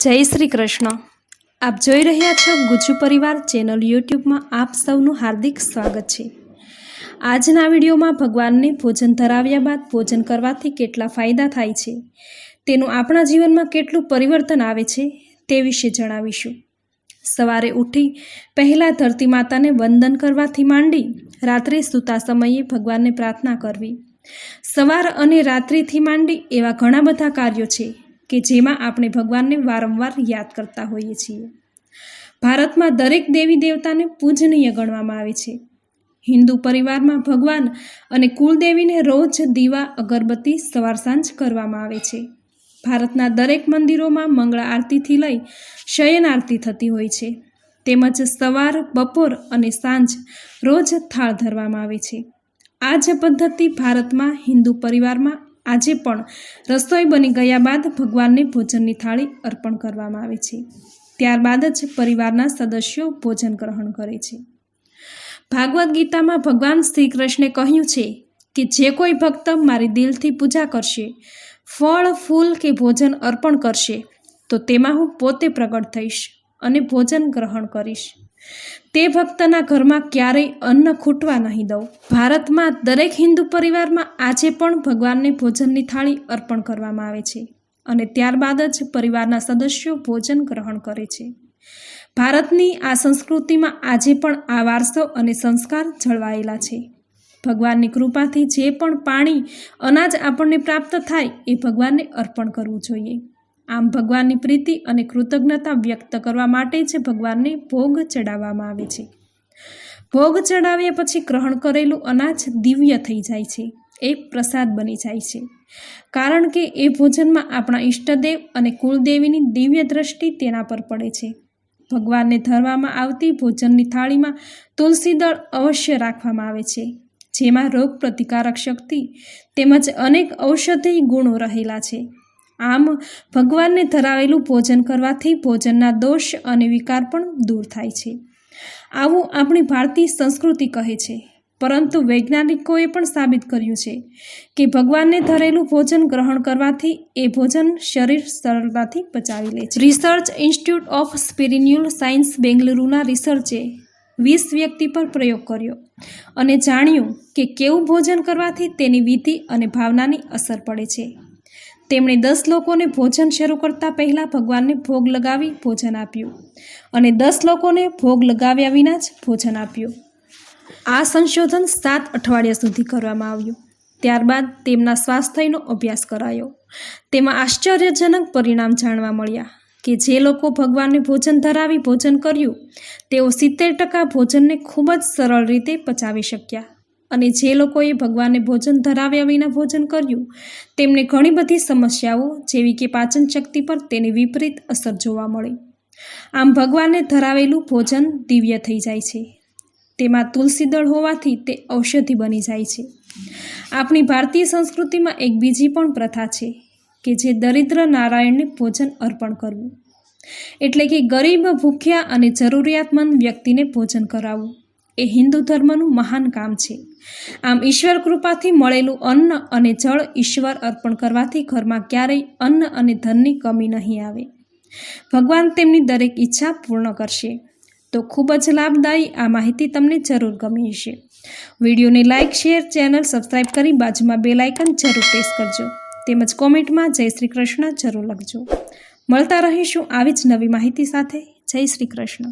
જય શ્રી કૃષ્ણ. આપ જોઈ રહ્યા છો ગુજુ પરિવાર ચેનલ યુટ્યુબમાં આપ સૌનું હાર્દિક સ્વાગત છે. આજના વિડીયોમાં ભગવાનને ભોજન ધરાવ્યા બાદ ભોજન કરવાથી કેટલા ફાયદા થાય છે, તેનું આપણા જીવનમાં કેટલું પરિવર્તન આવે છે તે વિશે જણાવીશું. સવારે ઉઠી પહેલાં ધરતી માતાને વંદન કરવાથી માંડી રાત્રે સૂતા સમયે ભગવાનને પ્રાર્થના કરવી. સવાર અને રાત્રિથી માંડી એવા ઘણા બધા કાર્યો છે કે જેમાં આપણે ભગવાનને વારંવાર યાદ કરતા હોઈએ છીએ. ભારતમાં દરેક દેવી દેવતાને પૂજનીય ગણવામાં આવે છે. હિન્દુ પરિવારમાં ભગવાન અને કુલદેવીને રોજ દીવા, અગરબત્તી સવાર સાંજ કરવામાં આવે છે. ભારતના દરેક મંદિરોમાં મંગળા આરતીથી લઈ શયન આરતી થતી હોય છે. તેમજ સવાર, બપોર અને સાંજ રોજ થાળ ધરવામાં આવે છે. આ જ પદ્ધતિ ભારતમાં હિન્દુ પરિવારમાં આજે પણ રસોઈ બની ગયા બાદ ભગવાનને ભોજનની થાળી અર્પણ કરવામાં આવે છે. ત્યારબાદ જ પરિવારના સદસ્યો ભોજન ગ્રહણ કરે છે. ભાગવદ્ ગીતામાં ભગવાન શ્રી કૃષ્ણે કહ્યું છે કે જે કોઈ ભક્ત મારી દિલથી પૂજા કરશે, ફળ, ફૂલ કે ભોજન અર્પણ કરશે, તો તેમાં હું પોતે પ્રગટ થઈશ અને ભોજન ગ્રહણ કરીશ. તે ભક્તના ઘરમાં ક્યારેય અન્ન ખૂટવા નહીં દઉં. ભારતમાં દરેક હિન્દુ પરિવારમાં આજે પણ ભગવાનને ભોજનની થાળી અર્પણ કરવામાં આવે છે અને ત્યારબાદ જ પરિવારના સદસ્યો ભોજન ગ્રહણ કરે છે. ભારતની આ સંસ્કૃતિમાં આજે પણ આ વારસો અને સંસ્કાર જળવાયેલા છે. ભગવાનની કૃપાથી જે પણ પાણી અનાજ આપણને પ્રાપ્ત થાય એ ભગવાનને અર્પણ કરવું જોઈએ. આમ ભગવાનની પ્રીતિ અને કૃતજ્ઞતા વ્યક્ત કરવા માટે જ ભગવાનને ભોગ ચડાવવામાં આવે છે. ભોગ ચડાવ્યા પછી ગ્રહણ કરેલું અનાજ દિવ્ય થઈ જાય છે. એ પ્રસાદ બની જાય છે. કારણ કે એ ભોજનમાં આપણા ઈષ્ટદેવ અને કુળદેવીની દિવ્ય દ્રષ્ટિ તેના પર પડે છે. ભગવાનને ધરવામાં આવતી ભોજનની થાળીમાં તુલસીદળ અવશ્ય રાખવામાં આવે છે. જેમાં રોગ પ્રતિકારક શક્તિ તેમજ અનેક ઔષધિ ગુણો રહેલા છે. આમ ભગવાનને ધરાવેલું ભોજન કરવાથી ભોજનના દોષ અને વિકાર પણ દૂર થાય છે. આવું આપણી ભારતીય સંસ્કૃતિ કહે છે. પરંતુ વૈજ્ઞાનિકોએ પણ સાબિત કર્યું છે કે ભગવાનને ધરેલું ભોજન ગ્રહણ કરવાથી એ ભોજન શરીર સરળતાથી પચાવી લે છે. Research institute of spiritual science બેંગલુરુના રિસર્ચે વીસ વ્યક્તિ પર પ્રયોગ કર્યો અને જાણ્યું કે કેવું ભોજન કરવાથી તેની વિધિ અને ભાવનાની અસર પડે છે. તેમણે દસ લોકોને ભોજન શરૂ કરતાં પહેલાં ભગવાનને ભોગ લગાવી ભોજન આપ્યું અને દસ લોકોને ભોગ લગાવ્યા વિના જ ભોજન આપ્યું. આ સંશોધન સાત અઠવાડિયા સુધી કરવામાં આવ્યું. ત્યારબાદ તેમના સ્વાસ્થ્યનો અભ્યાસ કરાયો. તેમાં આશ્ચર્યજનક પરિણામ જાણવા મળ્યા કે જે લોકો ભગવાનને ભોજન ધરાવી ભોજન કર્યું, તેઓ સિત્તેર ટકા ભોજનને ખૂબ જ સરળ રીતે પચાવી શક્યા. અને જે લોકોએ ભગવાનને ભોજન ધરાવ્યા વિના ભોજન કર્યું, તેમને ઘણી બધી સમસ્યાઓ જેવી કે પાચન શક્તિ પર તેની વિપરીત અસર જોવા મળી. આમ ભગવાનને ધરાવેલું ભોજન દિવ્ય થઈ જાય છે. તેમાં તુલસી દળ હોવાથી તે ઔષધિ બની જાય છે. આપણી ભારતીય સંસ્કૃતિમાં એક બીજી પણ પ્રથા છે કે જે દરિદ્ર નારાયણને ભોજન અર્પણ કરવું. એટલે કે ગરીબ, ભૂખ્યા અને જરૂરિયાતમંદ વ્યક્તિને ભોજન કરાવવું. એ હિન્દુ ધર્મનું મહાન કામ છે. આમ ઈશ્વર કૃપાથી મળેલું અન્ન અને જળ ઈશ્વર અર્પણ કરવાથી ઘરમાં ક્યારેય અન્ન અને ધનની કમી નહીં આવે. ભગવાન તેમની દરેક ઈચ્છા પૂર્ણ કરશે. તો ખૂબ જ લાભદાયી આ માહિતી તમને જરૂર ગમી હશે. વિડીયોને લાઇક, શેર, ચેનલ સબસ્ક્રાઈબ કરી બાજુમાં બે લાઇકન જરૂર પ્રેસ કરજો. તેમજ કોમેન્ટમાં જય શ્રી કૃષ્ણ જરૂર લખજો. મળતા રહીશું આવી જ નવી માહિતી સાથે. જય શ્રી કૃષ્ણ.